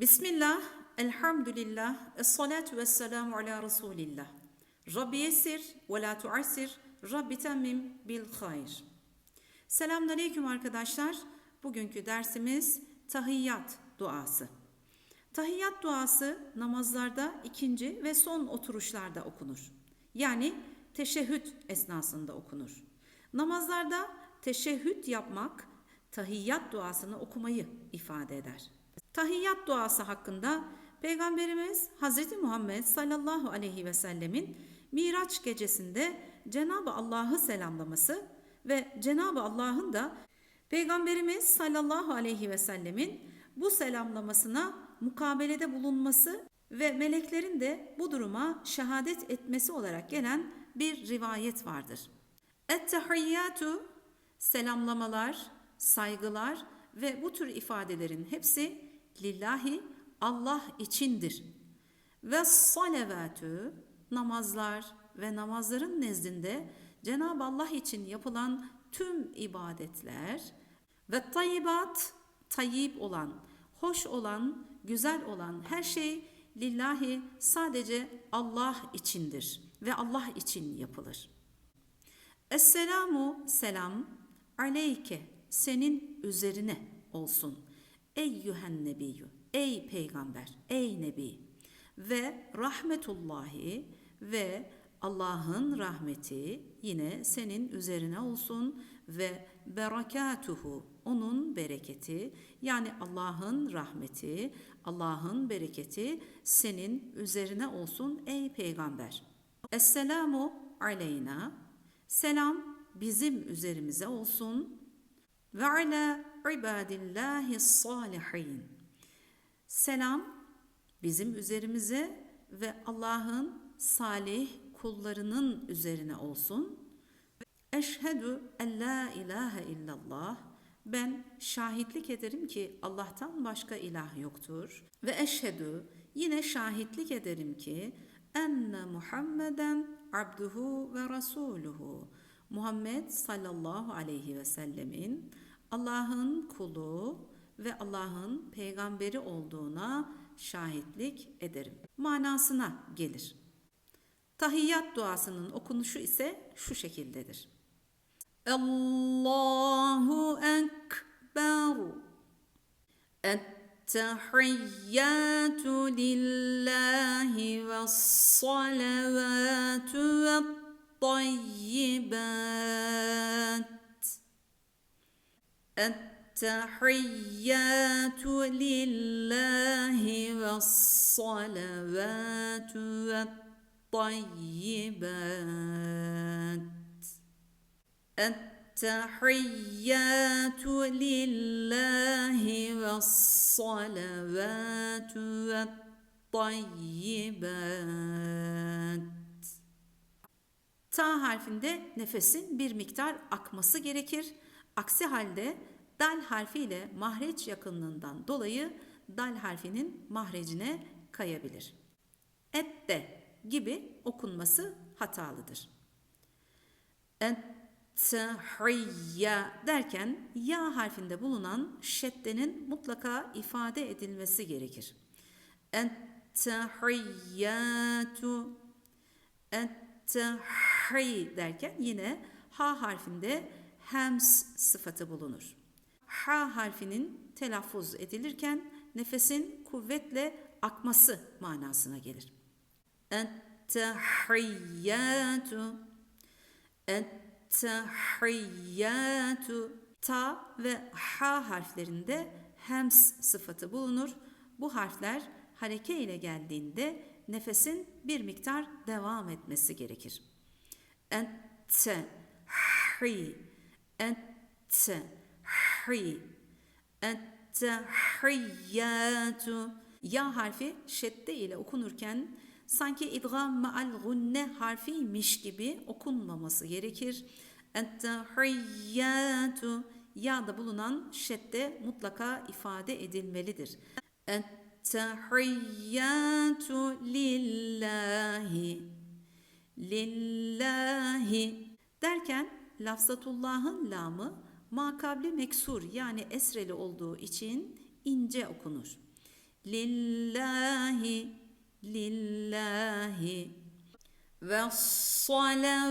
Bismillah, elhamdülillah, esselatu vesselamu ala Resulillah. Rabbi yessir ve la tuassir, Rabbi temmim bil hayr. Selamünaleyküm arkadaşlar. Bugünkü dersimiz tahiyyat duası. Tahiyyat duası namazlarda ikinci ve son oturuşlarda okunur. Yani teşehhüd esnasında okunur. Namazlarda teşehhüd yapmak tahiyyat duasını okumayı ifade eder. Tahiyyat duası hakkında Peygamberimiz Hazreti Muhammed sallallahu aleyhi ve sellemin Miraç gecesinde Cenab-ı Allah'ı selamlaması ve Cenab-ı Allah'ın da Peygamberimiz sallallahu aleyhi ve sellemin bu selamlamasına mukabelede bulunması ve meleklerin de bu duruma şehadet etmesi olarak gelen bir rivayet vardır. Et-tehiyyatu selamlamalar, saygılar ve bu tür ifadelerin hepsi lillahi Allah içindir. Ve salavatü namazlar ve namazların nezdinde Cenab-ı Allah için yapılan tüm ibadetler ve tayyibat tayyib olan, hoş olan, güzel olan her şey lillahi sadece Allah içindir ve Allah için yapılır. Esselamu selam aleyke senin üzerine olsun. Eyyühen nebiyyü ey peygamber ey nebi. Ve rahmetullahi ve Allah'ın rahmeti yine senin üzerine olsun ve berekatuhu onun bereketi. Yani Allah'ın rahmeti, Allah'ın bereketi senin üzerine olsun ey peygamber. Esselamu aleyna. Selam bizim üzerimize olsun. Ve ala ibadillahi salihin. Selam bizim üzerimize ve Allah'ın salih kullarının üzerine olsun. Eşhedü en la ilahe illallah. Ben şahitlik ederim ki Allah'tan başka ilah yoktur. Ve eşhedü yine şahitlik ederim ki enne Muhammeden abduhu ve rasuluhu. Muhammed sallallahu aleyhi ve sellemin Allah'ın kulu ve Allah'ın peygamberi olduğuna şahitlik ederim. Manasına gelir. Tahiyyat duasının okunuşu ise şu şekildedir. Allahu Ekber Ettehiyyatu lillahi ve salavatu ve التحيات لله والصلوات والطيبات التحيات لله والصلوات والطيبات Ta harfinde nefesin bir miktar akması gerekir. Aksi halde dal harfiyle mahreç yakınlığından dolayı dal harfinin mahrecine kayabilir. Et de gibi okunması hatalıdır. Ettehiyya derken ya harfinde bulunan şeddenin mutlaka ifade edilmesi gerekir. Ettehiyyatu Ettehi derken yine ha harfinde hems sıfatı bulunur. Ha harfinin telaffuz edilirken nefesin kuvvetle akması manasına gelir. Ettehiyyatu Ettehiyyatu Ta ve ha harflerinde hems sıfatı bulunur. Bu harfler hareke ile geldiğinde nefesin bir miktar devam etmesi gerekir. Ente hi ente hi ettehiyyatu ya harfi şedde ile okunurken sanki idgam ma'al gunne harfiymiş gibi okunmaması gerekir. Ettehiyyatu ya da bulunan şedde mutlaka ifade edilmelidir. Ettehiyyatu lillahi lillahi derken lafzatullah'ın lamı makabli meksur yani esreli olduğu için ince okunur. lillahi lillahi ve salavatu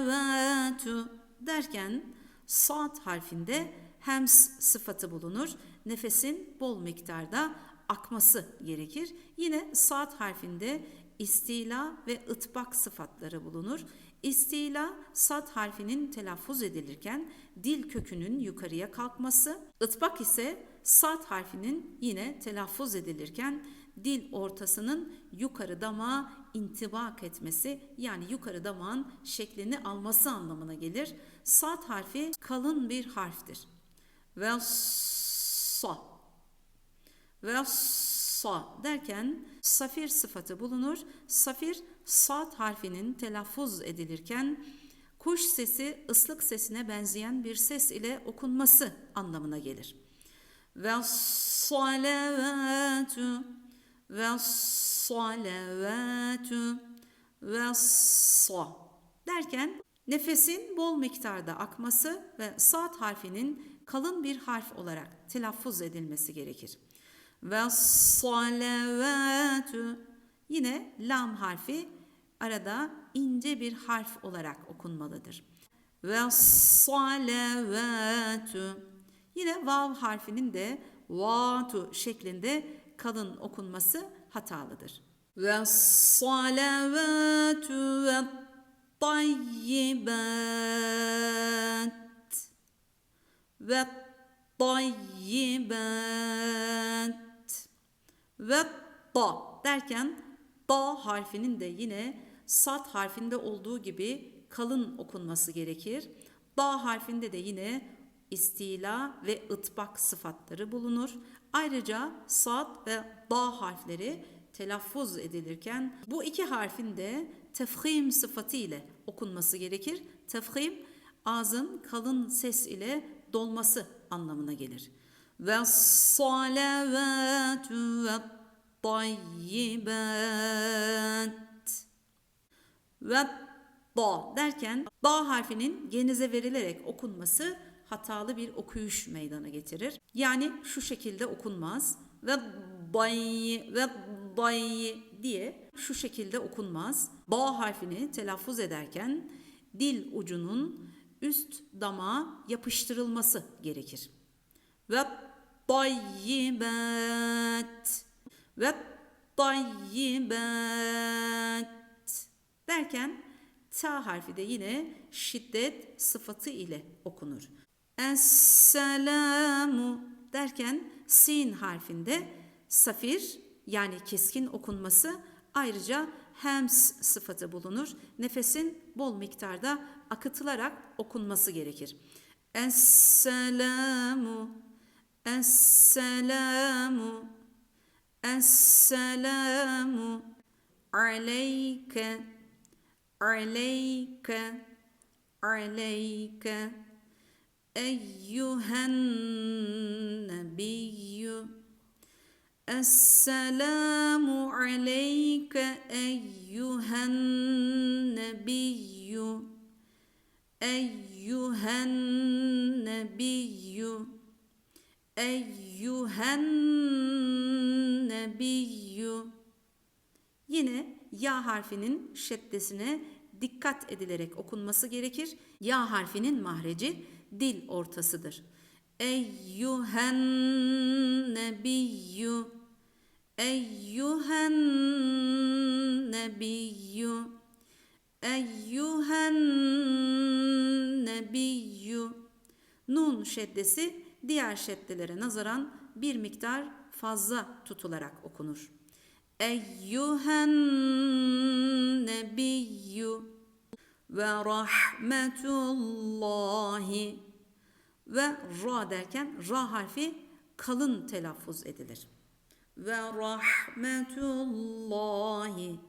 derken saat harfinde hems sıfatı bulunur. Nefesin bol miktarda akması gerekir. Yine saat harfinde istila ve ıtbak sıfatları bulunur. İstila sat harfinin telaffuz edilirken dil kökünün yukarıya kalkması, ıtbak ise sat harfinin yine telaffuz edilirken dil ortasının yukarı damağa intibak etmesi yani yukarı damağın şeklini alması anlamına gelir. Sat harfi kalın bir harftir. Ve sa ve sa derken safir sıfatı bulunur. Safir sat harfinin telaffuz edilirken kuş sesi ıslık sesine benzeyen bir ses ile okunması anlamına gelir. Ve salavatu ve salavatu ve sa derken nefesin bol miktarda akması ve saat harfinin kalın bir harf olarak telaffuz edilmesi gerekir. Ve salavatu yine lam harfi arada ince bir harf olarak okunmalıdır. Ve salavatu yine vav harfinin de vatu şeklinde kalın okunması hatalıdır. Ve salavatu ve tayyibat ve tayyibat ve ta derken ta harfinin de yine sat harfinde olduğu gibi kalın okunması gerekir. Da harfinde de yine istila ve ıtbak sıfatları bulunur. Ayrıca sad ve da harfleri telaffuz edilirken bu iki harfin de tefhim sıfatı ile okunması gerekir. Tefhim ağzın kalın ses ile dolması anlamına gelir. Ve salavatu ve tayyibat ve da derken da harfinin genize verilerek okunması hatalı bir okuyuş meydana getirir. Yani şu şekilde okunmaz ve dayı ve dayı diye şu şekilde okunmaz. Ba harfini telaffuz ederken dil ucunun üst damağa yapıştırılması gerekir. Ve tayyibat ve tayyibat derken ta harfi de yine şiddet sıfatı ile okunur. Esselamu derken sin harfinde safir yani keskin okunması ayrıca hems sıfatı bulunur. Nefesin bol miktarda akıtılarak okunması gerekir. Esselamu Esselamu aleyke aleyke aleyke eyyühen nebiyyü Esselamu aleyke eyyühen nebiyyü Eyyühen nebiyyü Eyyühen nebiyyü Yine ya harfinin şeddesine dikkat edilerek okunması gerekir. Ya harfinin mahreci dil ortasıdır. Eyyühen nebiyyü Eyyühen nebiyyü Eyyühen nebiyyü Nun şeddesi diğer şeddelere nazaran bir miktar fazla tutularak okunur. Eyyühen nebiyyü ve rahmetullahi. Ve ra derken ra harfi kalın telaffuz edilir. Ve rahmetullahi.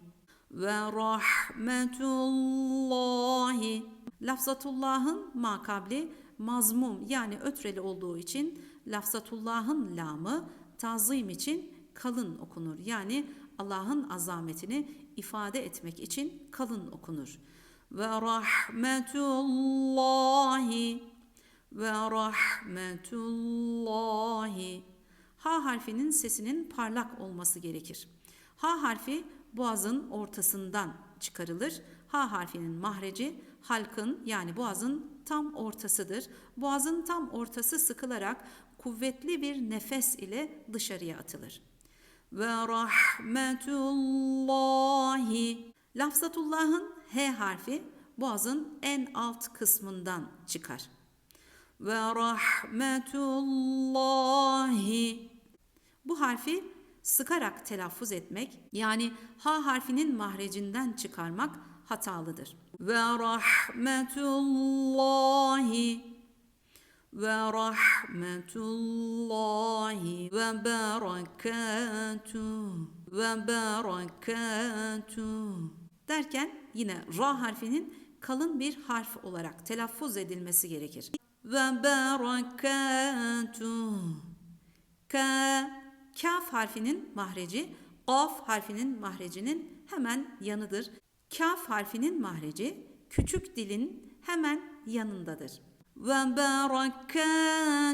Ve rahmetullahi. Lafzatullahın makabli mazmum yani ötreli olduğu için lafzatullahın lamı tazim için kalın okunur. Yani Allah'ın azametini ifade etmek için kalın okunur. Ve rahmetullahi ve rahmetullahi H harfinin sesinin parlak olması gerekir. H harfi boğazın ortasından çıkarılır. H harfinin mahreci halkın yani boğazın tam ortasıdır. Boğazın tam ortası sıkılarak kuvvetli bir nefes ile dışarıya atılır. Ve rahmetullahi. Lafzatullah'ın H harfi boğazın en alt kısmından çıkar. Ve rahmetullahi. Bu harfi sıkarak telaffuz etmek yani H harfinin mahrecinden çıkarmak hatalıdır. Ve rahmetullahi ve rahmetullahi ve berekatuh ve berekatuh derken yine ra harfinin kalın bir harf olarak telaffuz edilmesi gerekir. Ve berekatuh ka kaf harfinin mahreci kaf harfinin mahrecinin hemen yanıdır. Kaf harfinin mahreci küçük dilin hemen yanındadır. Ve berekatuh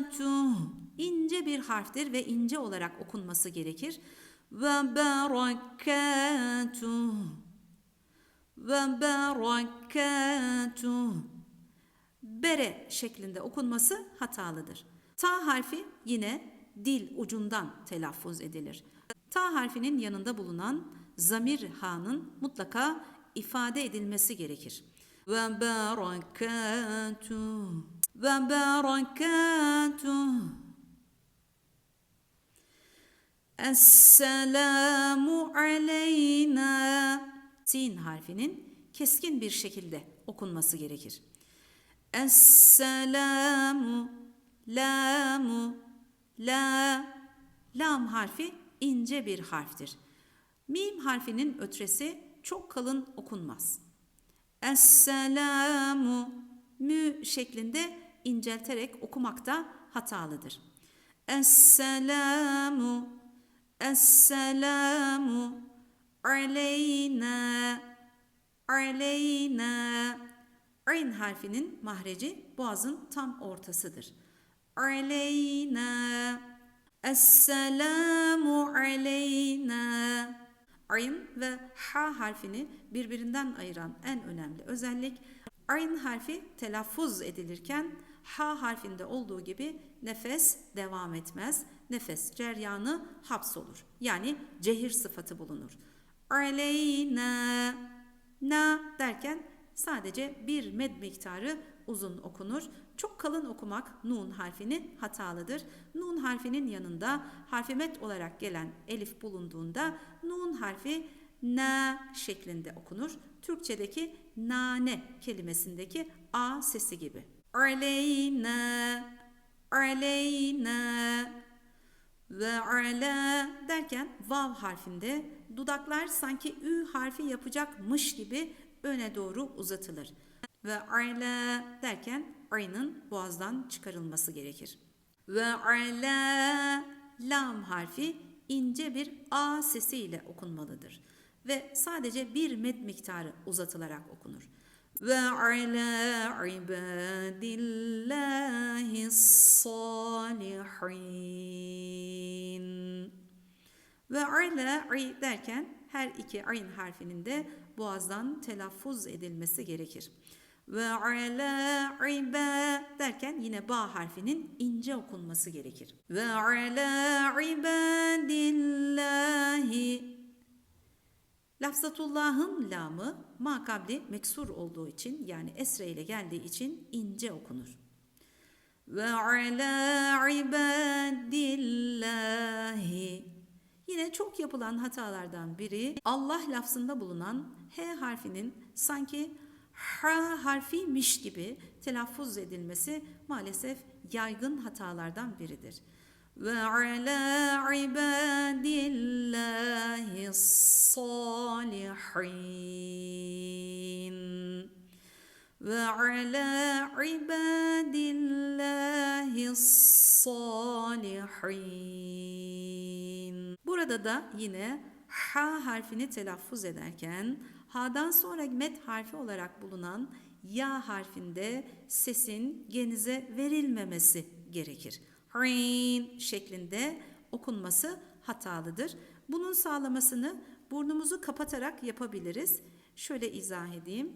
ince bir harftir ve ince olarak okunması gerekir. Ve berekatuh ve berekatuh bere şeklinde okunması hatalıdır. Ta harfi yine dil ucundan telaffuz edilir. Ta harfinin yanında bulunan zamir ha'nın mutlaka ifade edilmesi gerekir. Ve berekatuh berekatuh Esselamu aleyna Sin harfinin keskin bir şekilde okunması gerekir. Esselamu Lamu La Lam harfi ince bir harftir. Mim harfinin ötresi çok kalın okunmaz. Esselamu mü şeklinde incelterek okumakta hatalıdır. Esselamu Esselamu aleyna aleyna Ayn harfinin mahreci boğazın tam ortasıdır. Aleyna Esselamu aleyna Ayn ve ha harfini birbirinden ayıran en önemli özellik Ayn harfi telaffuz edilirken ha harfinde olduğu gibi nefes devam etmez. Nefes ceryanı hapsolur. Yani cehir sıfatı bulunur. Aleyna na derken sadece bir med miktarı uzun okunur. Çok kalın okumak nun harfini hatalıdır. Nun harfinin yanında harfi met olarak gelen elif bulunduğunda nun harfi na şeklinde okunur. Türkçedeki nane kelimesindeki a sesi gibi. Aleyna aleyna ve ala derken vav harfinde dudaklar sanki ü harfi yapacakmış gibi öne doğru uzatılır. Ve ala derken aynın boğazdan çıkarılması gerekir. Ve ala lam harfi ince bir a sesiyle okunmalıdır. Ve sadece bir med miktarı uzatılarak okunur. Ve ala ibadillahi salihin. Ve ala derken her iki ayn harfinin de boğazdan telaffuz edilmesi gerekir. Ve ala iba derken yine ba harfinin ince okunması gerekir. Ve ala ibadillahi Lafzatullah'ın lamı makabli meksur olduğu için yani esre ile geldiği için ince okunur. Ve ala ibadillahi Yine çok yapılan hatalardan biri Allah lafzında bulunan H harfinin sanki H harfiymiş gibi telaffuz edilmesi maalesef yaygın hatalardan biridir. Ve ala ibadillahi salihin ve ala ibadillahi salihin. Burada da yine ha harfini telaffuz ederken ha'dan sonra met harfi olarak bulunan ya harfinde sesin genize verilmemesi gerekir. Rin şeklinde okunması hatalıdır. Bunun sağlamasını burnumuzu kapatarak yapabiliriz. Şöyle izah edeyim.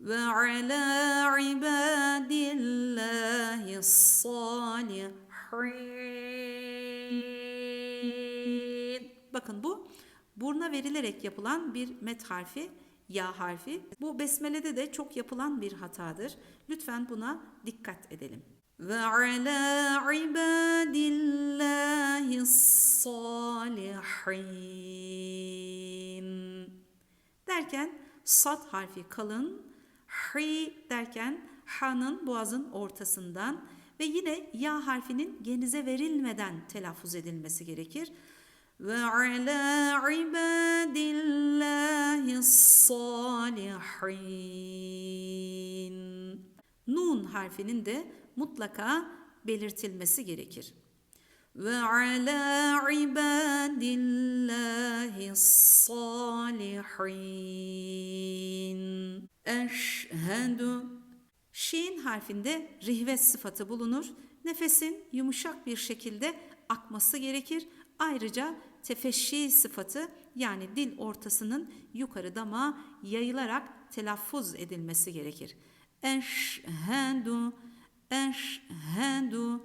Ve ala ibadillahi salihin. Bakın bu buruna verilerek yapılan bir met harfi, ya harfi. Bu besmelede de çok yapılan bir hatadır. Lütfen buna dikkat edelim. Ve ala ibadillahi salihin. Derken sad harfi kalın, hi derken ha'nın boğazın ortasından ve yine ya harfinin genize verilmeden telaffuz edilmesi gerekir. Ve ala ibadillahi salihin. Nun harfinin de mutlaka belirtilmesi gerekir. Ve ala ibadillahi salihin. Eşhedü. Şin harfinde rihvet sıfatı bulunur. Nefesin yumuşak bir şekilde akması gerekir. Ayrıca tefeşşi sıfatı yani dil ortasının yukarı damağa yayılarak telaffuz edilmesi gerekir. Eşhedü, eşhedü,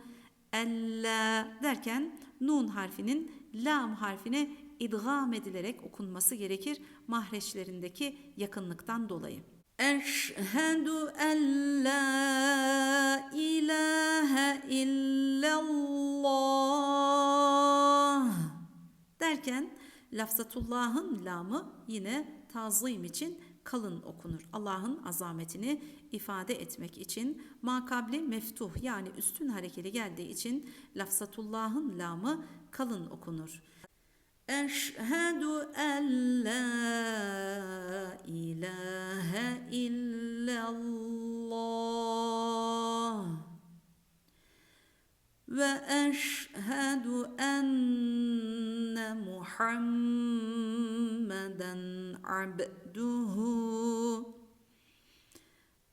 ella derken nun harfinin lam harfine idgam edilerek okunması gerekir mahreçlerindeki yakınlıktan dolayı. Eşhedü en la ilahe illallah derken lafzatullahın lamı yine tazim için kalın okunur. Allah'ın azametini ifade etmek için makabli meftuh yani üstün harekeli geldiği için lafzatullahın lamı kalın okunur. Eşhedü en la ilahe illallah ve eşhedü enne Muhammeden abduhu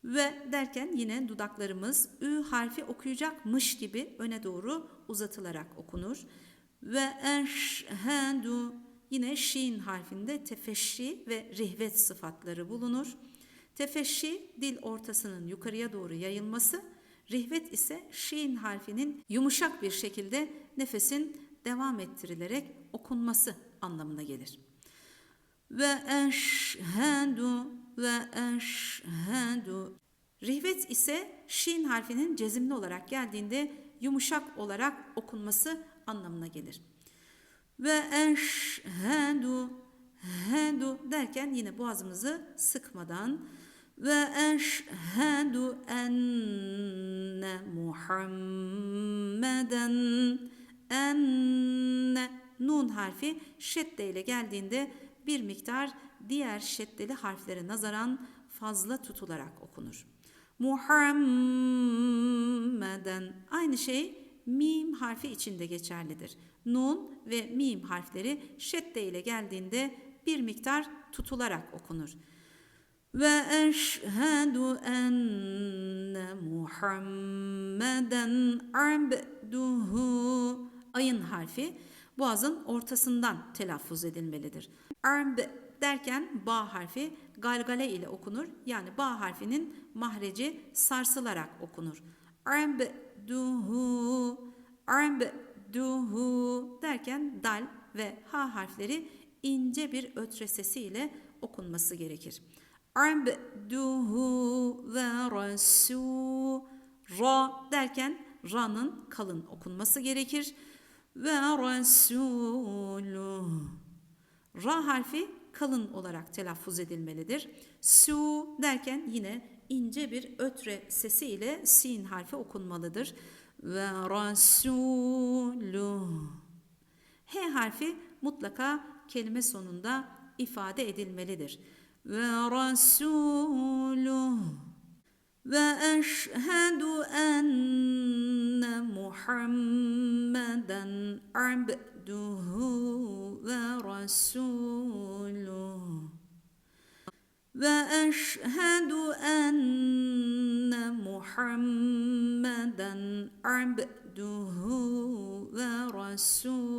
ve derken yine dudaklarımız ü harfi okuyacakmış gibi öne doğru uzatılarak okunur. Ve eşhedü yine şin harfinde tefeşşi ve rihvet sıfatları bulunur. Tefeşşi dil ortasının yukarıya doğru yayılması, rihvet ise şin harfinin yumuşak bir şekilde nefesin devam ettirilerek okunması anlamına gelir. Ve eşhedü ve eşhedü Rihvet ise şin harfinin cezimli olarak geldiğinde yumuşak olarak okunması anlamına gelir. Ve eşhedü hedu derken yine boğazımızı sıkmadan eşhedü enne Muhammeden enne nun harfi şedde ile geldiğinde bir miktar diğer şeddeli harflere nazaran fazla tutularak okunur. Muhammeden aynı şey mim harfi içinde geçerlidir. Nun ve mim harfleri şedde ile geldiğinde bir miktar tutularak okunur. Eşhedü enne Muhammeden abduhu ayın harfi boğazın ortasından telaffuz edilmelidir. Arb derken ba harfi galgale ile okunur. Yani ba harfinin mahreci sarsılarak okunur. Abduhu, abduhu derken dal ve ha harfleri ince bir ötre sesiyle okunması gerekir. Abduhu ve rasu ra derken ra'nın kalın okunması gerekir. Ve rasuluh ra harfi kalın olarak telaffuz edilmelidir. Su derken yine ince bir ötre sesi ile sin harfi okunmalıdır. Ve rasuluh. H harfi mutlaka kelime sonunda ifade edilmelidir. ورسوله. وأشهد أن محمدا عبده ورسوله. وأشهد أن محمدا عبده ورسوله.